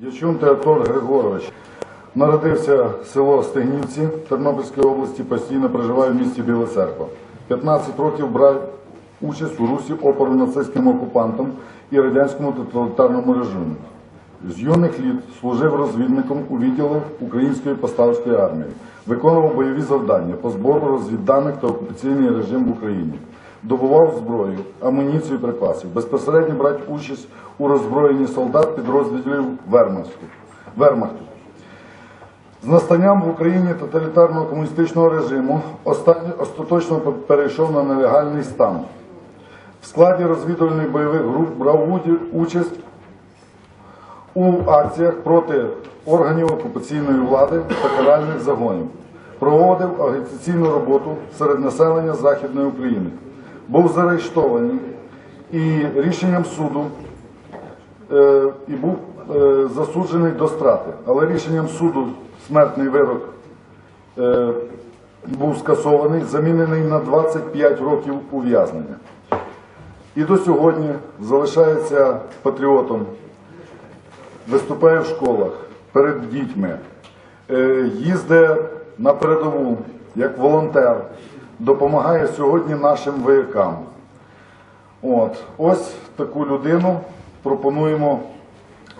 Дячун Теодор Григорович. Народився в село Стегнівці Тернопільської області, постійно проживає в місті Біла Церква. 15 років брав участь у русі опору нацистським окупантам і радянському тоталітарному режиму. З юних літ служив розвідником у відділах Української повстанської армії, виконував бойові завдання по збору розвідданих та окупаційний режим в Україні, добував зброю, амуніцію і припасів, безпосередньо брати участь у роззброєнні солдат підрозділів Вермахту. З настанням в Україні тоталітарного комуністичного режиму остаточно перейшов на нелегальний стан. В складі розвідувальних бойових груп брав участь у акціях проти органів окупаційної влади та каральних загонів. Проводив агітаційну роботу серед населення Західної України. Був заарештований і рішенням суду е, і був е, засуджений до страти. Але рішенням суду смертний вирок е, був скасований, замінений на 25 років ув'язнення. І до сьогодні залишається патріотом, виступає в школах перед дітьми, е, їздить на передову як волонтер, допомагає сьогодні нашим воякам. От, ось таку людину пропонуємо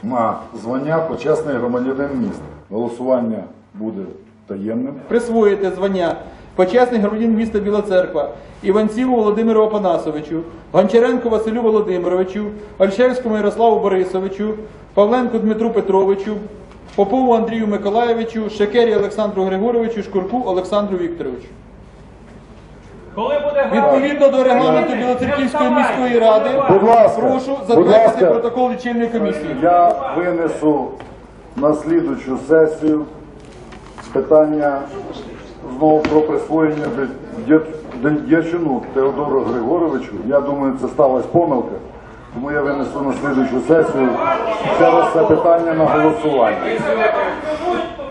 на звання почесний громадянин міста. Голосування буде таємним. присвоїти звання почесний громадянин міста Біла Церква Іванціву Володимиру Опанасовичу, Гончаренку Василю Володимировичу, Ольшевському Ярославу Борисовичу, Павленку Дмитру Петровичу, Попову Андрію Миколаєвичу, Шекері Олександру Григоровичу, Шкурку Олександру Вікторовичу. Коли буде Відповідно до регламенту Білоцерківської міської ради, Будь ласка, прошу будь затвердити ласка. протокол лічильної комісії. Я винесу на слідучу сесію питання знову про присвоєння Дя- Дя- Дячуну Теодору Григоровичу. Я думаю, це сталася помилка, тому я винесу на слідучу сесію ще раз це питання на голосування.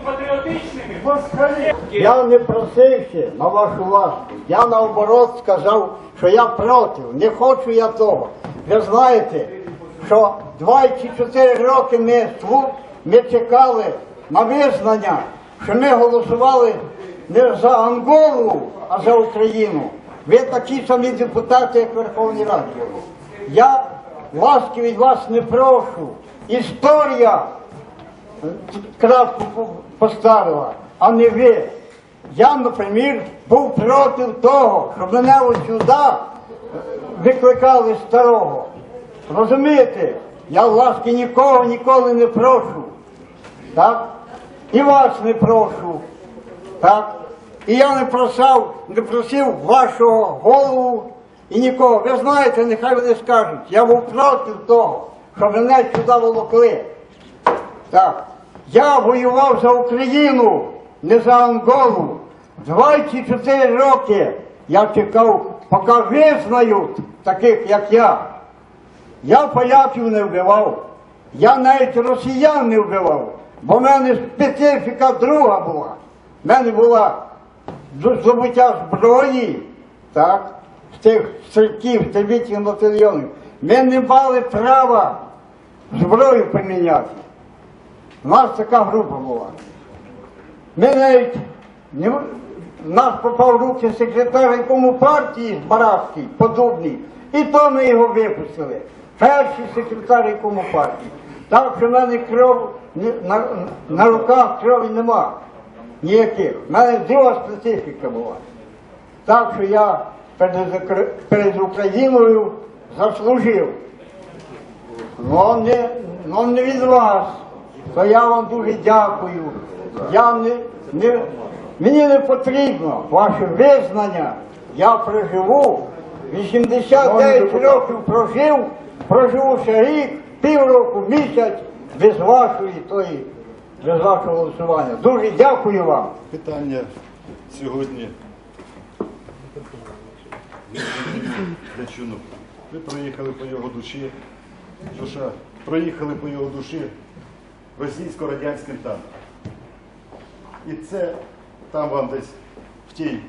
патріотичними. Я не просився на вашу ласку. Я наоборот сказав, що я проти. Не хочу я того. Ви знаєте, що 24 роки ми ми чекали на визнання, що ми голосували не за Анголу, а за Україну. Ви такі самі депутати, як Верховній Раді. Я ласки від вас не прошу. Історія крапку поставила, а не ви. Я, наприклад, був проти того, щоб мене ось сюди викликали старого. Розумієте? Я ласки нікого ніколи не прошу. Так? І вас не прошу. Так? І я не просав, не просив вашого голову і нікого. Ви знаєте, нехай вони скажуть, я був проти того, щоб мене сюди волокли. Так. Я воював за Україну, не за Анголу. 24 роки я чекав, поки визнають таких, як я. Я поляків не вбивав. Я навіть росіян не вбивав. Бо в мене специфіка друга була. В мене була здобуття зброї, так, з тих стрілків, стрільбітів батальйонів. Ми не мали права зброю поміняти. У нас така група була. Ми навіть м- нас попав в руки секретар якому партії з Барацький, подобний, і то ми його випустили. Перший секретар якому партії. Так що в мене кров на, на руках крові нема ніяких. У мене друга специфіка була. Так що я перед, перед Україною заслужив. Ну не, ну не від вас. То я вам дуже дякую. Я не, не, мені не потрібно ваше визнання. Я проживу. 89 років прожив, проживу ще рік, півроку, місяць без вашої тої, без вашого голосування. Дуже дякую вам. Питання сьогодні. Ви проїхали по його душі. Душа, проїхали по його душі російсько-радянським танком. І це там вам десь в тій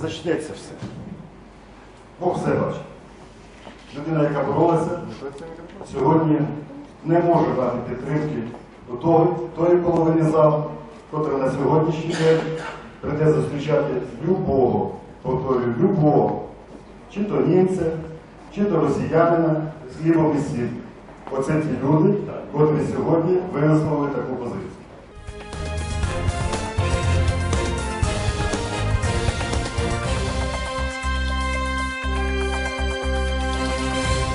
зачнеться все. Бог все бачить. Людина, яка боролася, сьогодні не може дати підтримки до того, тої половини залу, котра на сьогоднішній день прийде зустрічати любого, повторюю, любого, чи то німця, чи то росіянина з хлібом і сіль. Оце ті люди, котрі сьогодні висловили таку позицію.